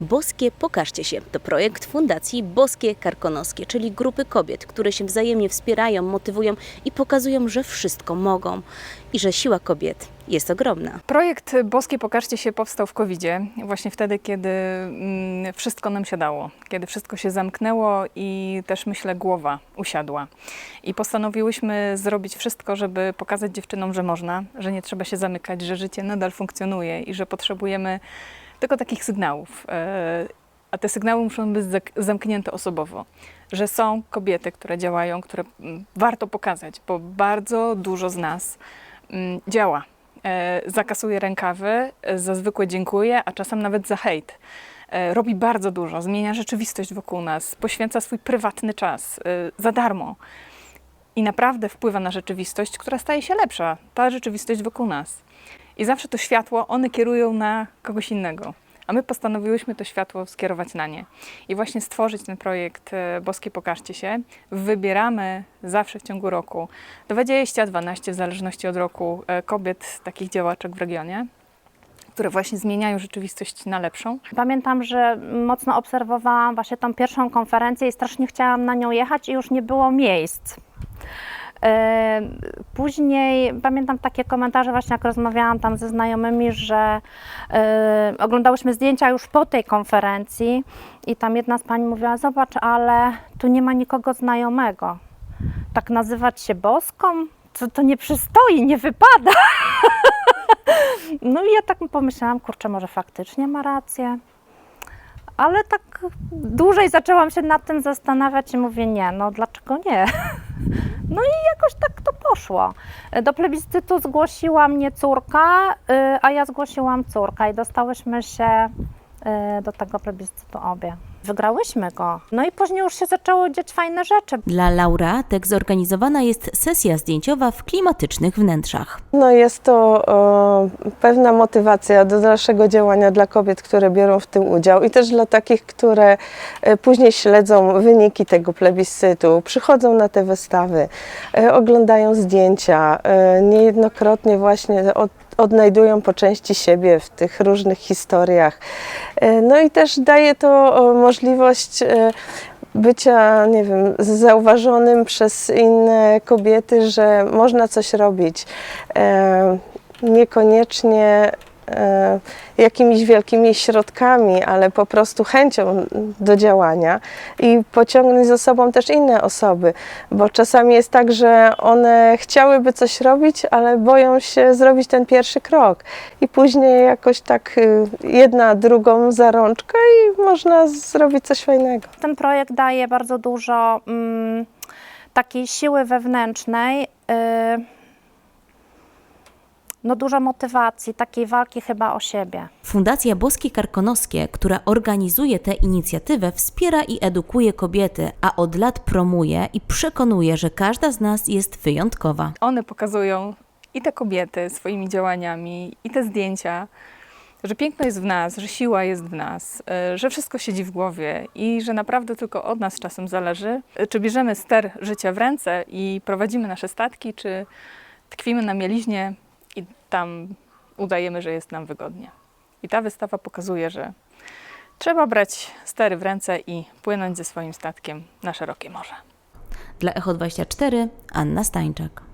Boskie Pokażcie się to projekt Fundacji Boskie Karkonoskie, czyli grupy kobiet, które się wzajemnie wspierają, motywują i pokazują, że wszystko mogą i że siła kobiet jest ogromna. Projekt Boskie Pokażcie się powstał w covid właśnie wtedy, kiedy mm, wszystko nam siadało, kiedy wszystko się zamknęło i też myślę głowa usiadła. I postanowiłyśmy zrobić wszystko, żeby pokazać dziewczynom, że można, że nie trzeba się zamykać, że życie nadal funkcjonuje i że potrzebujemy tylko takich sygnałów. E, A te sygnały muszą być zamknięte osobowo, że są kobiety, które działają, które mm, warto pokazać, bo bardzo dużo z nas mm, działa. E, zakasuje rękawy, e, za zwykłe dziękuję, a czasem nawet za hejt. Robi bardzo dużo, zmienia rzeczywistość wokół nas, poświęca swój prywatny czas za darmo i naprawdę wpływa na rzeczywistość, która staje się lepsza, ta rzeczywistość wokół nas. I zawsze to światło one kierują na kogoś innego. A my postanowiłyśmy to światło skierować na nie. I właśnie stworzyć ten projekt e, Boskie Pokażcie się. Wybieramy zawsze w ciągu roku 20-12, w zależności od roku, e, kobiet, takich działaczek w regionie, które właśnie zmieniają rzeczywistość na lepszą. Pamiętam, że mocno obserwowałam właśnie tą pierwszą konferencję i strasznie chciałam na nią jechać i już nie było miejsc. Później pamiętam takie komentarze, właśnie jak rozmawiałam tam ze znajomymi, że oglądałyśmy zdjęcia już po tej konferencji i tam jedna z pań mówiła: Zobacz, ale tu nie ma nikogo znajomego. Tak nazywać się boską? To, to nie przystoi, nie wypada. No i ja tak pomyślałam, kurczę, może faktycznie ma rację. Ale tak dłużej zaczęłam się nad tym zastanawiać i mówię, nie, no dlaczego nie? No i jakoś tak to poszło. Do plebiscytu zgłosiła mnie córka, y, a ja zgłosiłam córka i dostałyśmy się y, do tego plebiscytu obie. Wygrałyśmy go. No i później już się zaczęło dziać fajne rzeczy. Dla laureatek zorganizowana jest sesja zdjęciowa w klimatycznych wnętrzach. No jest to e, pewna motywacja do dalszego działania dla kobiet, które biorą w tym udział i też dla takich, które e, później śledzą wyniki tego plebiscytu, przychodzą na te wystawy, e, oglądają zdjęcia, e, niejednokrotnie właśnie od, odnajdują po części siebie w tych różnych historiach. E, No i też daje to e, możliwość e, bycia, nie wiem, zauważonym przez inne kobiety, że można coś robić. E, niekoniecznie jakimiś wielkimi środkami, ale po prostu chęcią do działania i pociągnąć za sobą też inne osoby, bo czasami jest tak, że one chciałyby coś robić, ale boją się zrobić ten pierwszy krok i później jakoś tak y, jedna drugą za rączkę i można zrobić coś fajnego. Ten projekt daje bardzo dużo mm, takiej siły wewnętrznej, y, no dużo motywacji, takiej walki chyba o siebie. Fundacja Boskie Karkonoskie, która organizuje tę inicjatywę, wspiera i edukuje kobiety, a od lat promuje i przekonuje, że każda z nas jest wyjątkowa. One pokazują i te kobiety swoimi działaniami, i te zdjęcia, że piękno jest w nas, że siła jest w nas, e, że wszystko siedzi w głowie i że naprawdę tylko od nas czasem zależy, e, czy bierzemy ster życia w ręce i prowadzimy nasze statki, czy tkwimy na mieliźnie tam udajemy, że jest nam wygodnie. I ta wystawa pokazuje, że trzeba brać stery w ręce i płynąć ze swoim statkiem na szerokie morze. Dla Echo 24 Anna Stańczak.